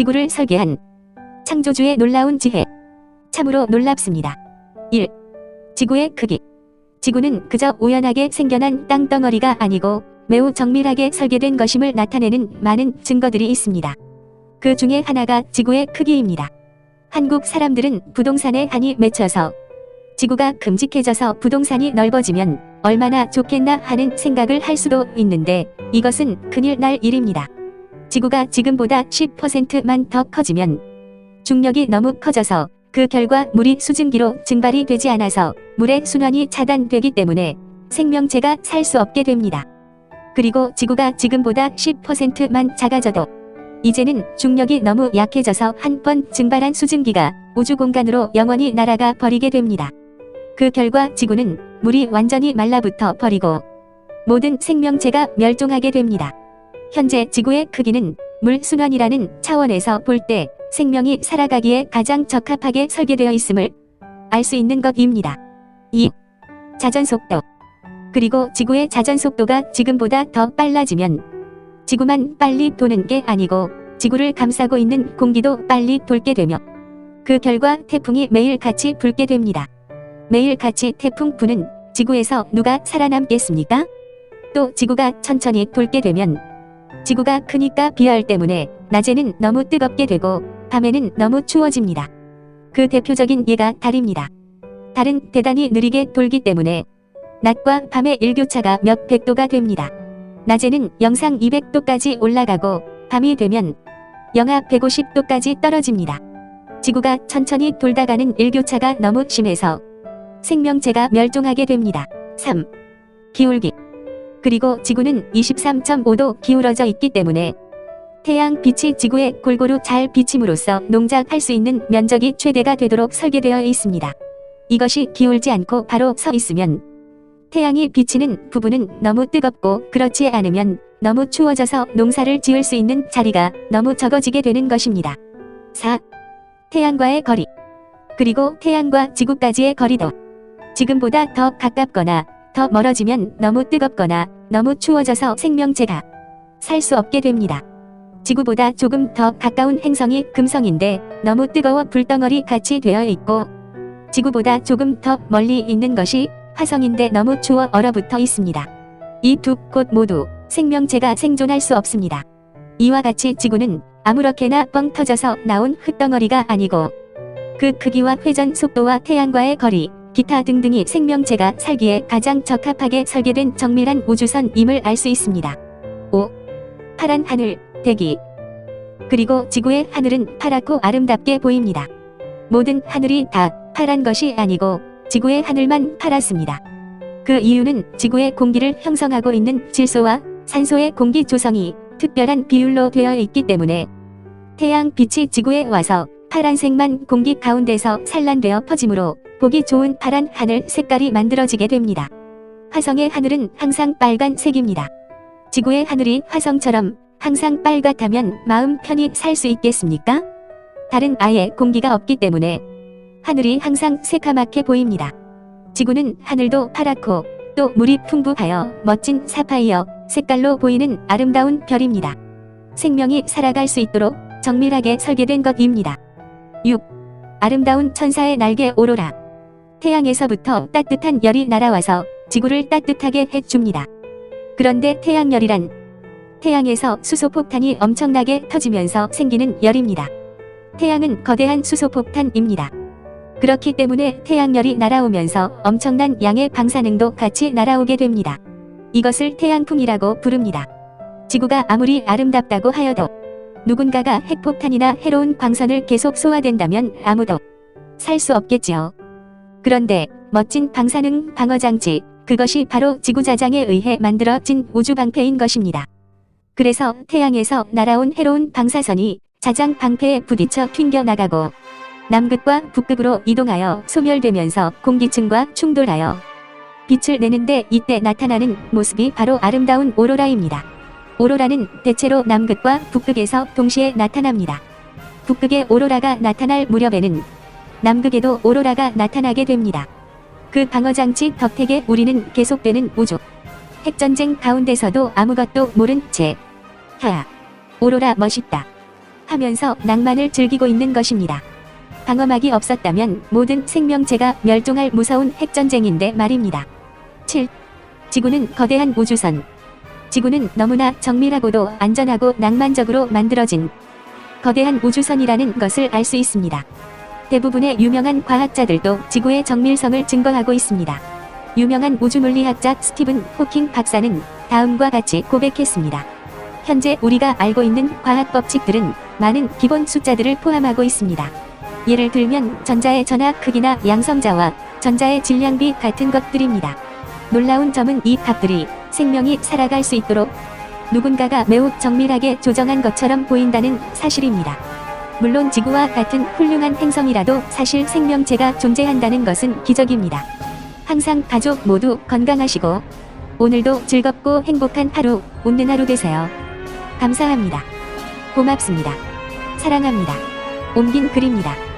지구를 설계한 창조주의 놀라운 지혜. 참으로 놀랍습니다. 1. 지구의 크기. 지구는 그저 우연하게 생겨난 땅덩어리가 아니고 매우 정밀하게 설계된 것임을 나타내는 많은 증거들이 있습니다. 그 중에 하나가 지구의 크기입니다. 한국 사람들은 부동산에 한이 맺혀서 지구가 큼직해져서 부동산이 넓어지면 얼마나 좋겠나 하는 생각을 할 수도 있는데 이것은 큰일 날 일입니다. 지구가 지금보다 10%만 더 커지면 중력이 너무 커져서 그 결과 물이 수증기로 증발이 되지 않아서 물의 순환이 차단되기 때문에 생명체가 살 수 없게 됩니다. 그리고 지구가 지금보다 10%만 작아져도 이제는 중력이 너무 약해져서 한 번 증발한 수증기가 우주 공간으로 영원히 날아가 버리게 됩니다. 그 결과 지구는 물이 완전히 말라붙어 버리고 모든 생명체가 멸종하게 됩니다. 현재 지구의 크기는 물 순환이라는 차원에서 볼 때 생명이 살아가기에 가장 적합하게 설계되어 있음을 알 수 있는 것입니다. 2. 자전 속도. 그리고 지구의 자전 속도가 지금보다 더 빨라지면 지구만 빨리 도는 게 아니고 지구를 감싸고 있는 공기도 빨리 돌게 되며 그 결과 태풍이 매일 같이 불게 됩니다. 매일 같이 태풍 부는 지구에서 누가 살아남겠습니까? 또 지구가 천천히 돌게 되면 지구가 크니까 비열 때문에 낮에는 너무 뜨겁게 되고 밤에는 너무 추워집니다. 그 대표적인 예가 달입니다. 달은 대단히 느리게 돌기 때문에 낮과 밤의 일교차가 몇 백도가 됩니다. 낮에는 영상 200도까지 올라가고 밤이 되면 영하 150도까지 떨어집니다. 지구가 천천히 돌다 가는 일교차가 너무 심해서 생명체가 멸종하게 됩니다. 3. 기울기. 그리고 지구는 23.5도 기울어져 있기 때문에 태양 빛이 지구에 골고루 잘 비침으로써 농작할 수 있는 면적이 최대가 되도록 설계되어 있습니다. 이것이 기울지 않고 바로 서 있으면 태양이 비치는 부분은 너무 뜨겁고 그렇지 않으면 너무 추워져서 농사를 지을 수 있는 자리가 너무 적어지게 되는 것입니다. 4. 태양과의 거리. 그리고 태양과 지구까지의 거리도 지금보다 더 가깝거나 더 멀어지면 너무 뜨겁거나 너무 추워져서 생명체가 살 수 없게 됩니다. 지구보다 조금 더 가까운 행성이 금성인데 너무 뜨거워 불덩어리 같이 되어 있고 지구보다 조금 더 멀리 있는 것이 화성인데 너무 추워 얼어붙어 있습니다. 이 두 곳 모두 생명체가 생존할 수 없습니다. 이와 같이 지구는 아무렇게나 뻥 터져서 나온 흙덩어리가 아니고 그 크기와 회전 속도와 태양과의 거리, 기타 등등이 생명체가 살기에 가장 적합하게 설계된 정밀한 우주선임을 알 수 있습니다. 5. 파란 하늘, 대기. 그리고 지구의 하늘은 파랗고 아름답게 보입니다. 모든 하늘이 다 파란 것이 아니고 지구의 하늘만 파랗습니다. 그 이유는 지구의 공기를 형성하고 있는 질소와 산소의 공기 조성이 특별한 비율로 되어 있기 때문에 태양 빛이 지구에 와서 파란색만 공기 가운데서 산란되어 퍼지므로 보기 좋은 파란 하늘 색깔이 만들어지게 됩니다. 화성의 하늘은 항상 빨간색입니다. 지구의 하늘이 화성처럼 항상 빨갛다면 마음 편히 살 수 있겠습니까? 달은 아예 공기가 없기 때문에 하늘이 항상 새카맣게 보입니다. 지구는 하늘도 파랗고 또 물이 풍부하여 멋진 사파이어 색깔로 보이는 아름다운 별입니다. 생명이 살아갈 수 있도록 정밀하게 설계된 것입니다. 6. 아름다운 천사의 날개 오로라. 태양에서부터 따뜻한 열이 날아와서 지구를 따뜻하게 해줍니다. 그런데 태양열이란 태양에서 수소폭탄이 엄청나게 터지면서 생기는 열입니다. 태양은 거대한 수소폭탄입니다. 그렇기 때문에 태양열이 날아오면서 엄청난 양의 방사능도 같이 날아오게 됩니다. 이것을 태양풍이라고 부릅니다. 지구가 아무리 아름답다고 하여도 누군가가 핵폭탄이나 해로운 광선을 계속 쏘아댄다면 아무도 살 수 없겠지요. 그런데 멋진 방사능 방어장치, 그것이 바로 지구자장에 의해 만들어진 우주방패인 것입니다. 그래서 태양에서 날아온 해로운 방사선이 자장 방패에 부딪혀 튕겨나가고 남극과 북극으로 이동하여 소멸되면서 공기층과 충돌하여 빛을 내는데 이때 나타나는 모습이 바로 아름다운 오로라입니다. 오로라는 대체로 남극과 북극에서 동시에 나타납니다. 북극의 오로라가 나타날 무렵에는 남극에도 오로라가 나타나게 됩니다. 그 방어장치 덕택에 우리는 계속되는 우주 핵전쟁 가운데서도 아무것도 모른 채 하, 오로라 멋있다 하면서 낭만을 즐기고 있는 것입니다. 방어막이 없었다면 모든 생명체가 멸종할 무서운 핵전쟁인데 말입니다. 7. 지구는 거대한 우주선. 지구는 너무나 정밀하고도 안전하고 낭만적으로 만들어진 거대한 우주선이라는 것을 알 수 있습니다. 대부분의 유명한 과학자들도 지구의 정밀성을 증거하고 있습니다. 유명한 우주물리학자 스티븐 호킹 박사는 다음과 같이 고백했습니다. 현재 우리가 알고 있는 과학 법칙들은 많은 기본 숫자들을 포함하고 있습니다. 예를 들면 전자의 전하 크기나 양성자와 전자의 질량비 같은 것들입니다. 놀라운 점은 이 값들이 생명이 살아갈 수 있도록 누군가가 매우 정밀하게 조정한 것처럼 보인다는 사실입니다. 물론 지구와 같은 훌륭한 행성이라도 사실 생명체가 존재한다는 것은 기적입니다. 항상 가족 모두 건강하시고 오늘도 즐겁고 행복한 하루, 웃는 하루 되세요. 감사합니다. 고맙습니다. 사랑합니다. 옮긴 글입니다.